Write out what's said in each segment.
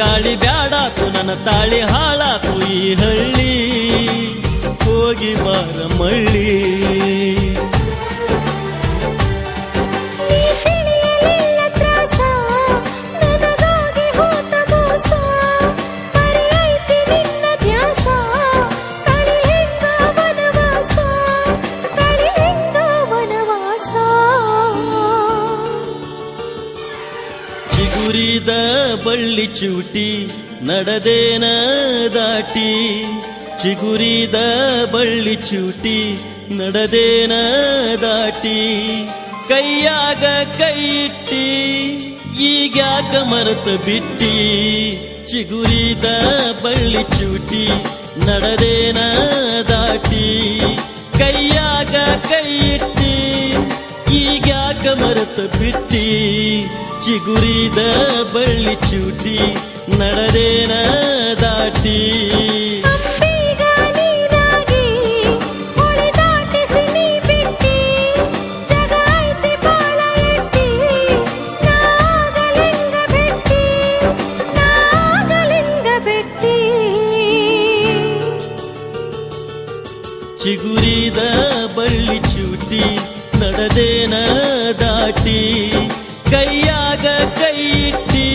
ಬಿರುಗಾಳಿ ಬ್ಯಾಡಾತು ನನ್ನ ತಾಳಿ ಹಾಳಾತು ಈ ಹಳ್ಳಿ. ಹೋಗಿ ಬಾರ ಮಳ್ಳಿ ಬಳ್ಳಿ ಚೂಟಿ ನಡೆದೇನ ದಾಟಿ. ಚಿಗುರಿದ ಬಳ್ಳಿ ಚೂಟಿ ನಡೆದೇನ ದಾಟಿ. ಕೈಯಾಗ ಕೈ ಇಟ್ಟಿ ಈಗ್ಯಾಕ ಮರೆತ ಬಿಟ್ಟಿ. ಚಿಗುರಿದ ಬಳ್ಳಿ ಚೂಟಿ ನಡೆದೇನ ದಾಟಿ. ಕೈಯಾಗ ಕೈ ಇಟ್ಟಿ ಈಗ್ಯಾಕ ಮರೆತ ಬಿಟ್ಟಿ. ಚಿಗುರಿದ ಬಳ್ಳಿ ಚೂಟಿ ನಡದೇನ ದಾಟಿ. ಚಿಗುರಿದ ಬಳ್ಳಿ ಚೂಟಿ ನಡದೇನ ದಾಟಿ. ಕೈಯಾಗ ಕೈ ಇಟ್ಟಿ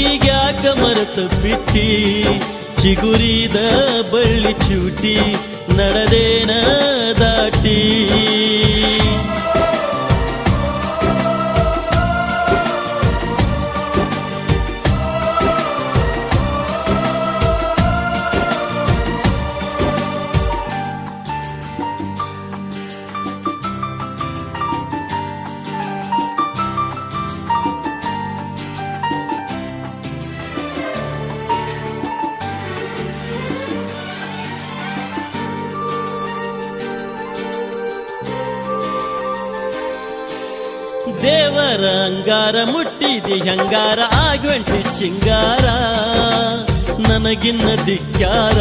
ಈಗ್ಯಾಕ ಮರೆತು ಬಿಟ್ಟಿ ಚಿಗುರಿದ ಬಳ್ಳಿ ಚೂಟಿ ನಡೆದೇನ ದಾಟಿ. ದೇವರ ಅಂಗಾರ ಮುಟ್ಟಿದಿ ಹಂಗಾರ? ಆಗ್ವೆಂಟಿ ಸಿಂಗಾರ ನನಗಿನ್ನ ದಿಕ್ಕ್ಯಾರ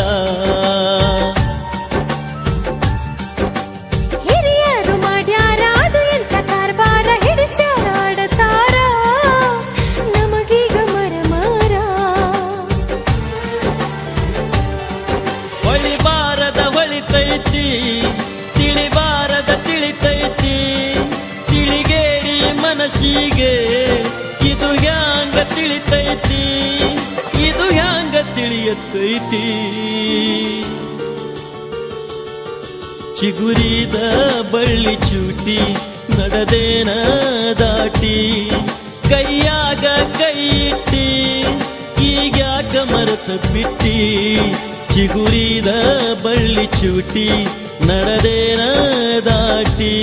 ತಿಳಿಯತೈತಿ ಚಿಗುರಿದ ಬಳ್ಳಿ ಚೂಟಿ ನಡದೇನ ದಾಟಿ. ಕೈಯಾಗ ಕೈಯಿಟ್ಟಿ ಈಗ ಈಗ್ಯಾಕ ಮರೆತ ಬಿಟ್ಟಿ. ಚಿಗುರಿದ ಬಳ್ಳಿ ಚೂಟಿ ನಡದೇನ ದಾಟಿ.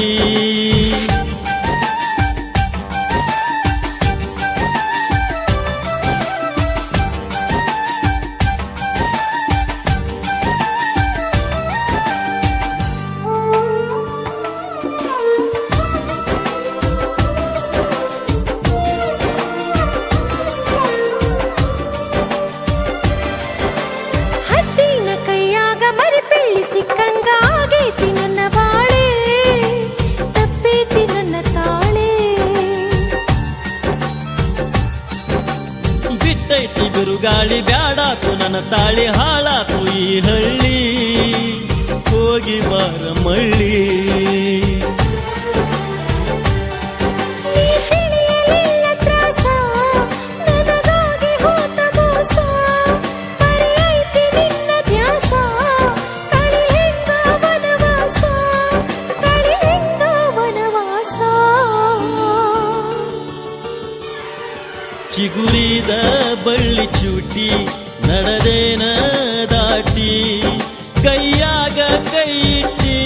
ಬಿಟ್ಟೈತಿ ಬಿರುಗಾಳಿ ಬ್ಯಾಡಾತು ನನ್ನ ತಾಳಿ ಹಾಳಾತು ಈ ಹಳ್ಳಿ. ಹೋಗಿ ಬಾರ ಮಳ್ಳಿ. ಚಿಗುರಿದ ಬಳ್ಳಿ ಚೂಟಿ, ನಡದೇನ ದಾಟಿ. ಕೈಯಾಗ ಕೈ ಇಟ್ಟಿ,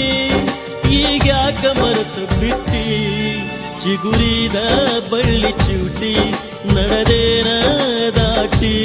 ಈಗ್ಯಾಕ ಮರೆತು ಬಿಟ್ಟಿ. ಚಿಗುರಿದ ಬಳ್ಳಿ ಚೂಟಿ, ನಡದೇನ ದಾಟಿ.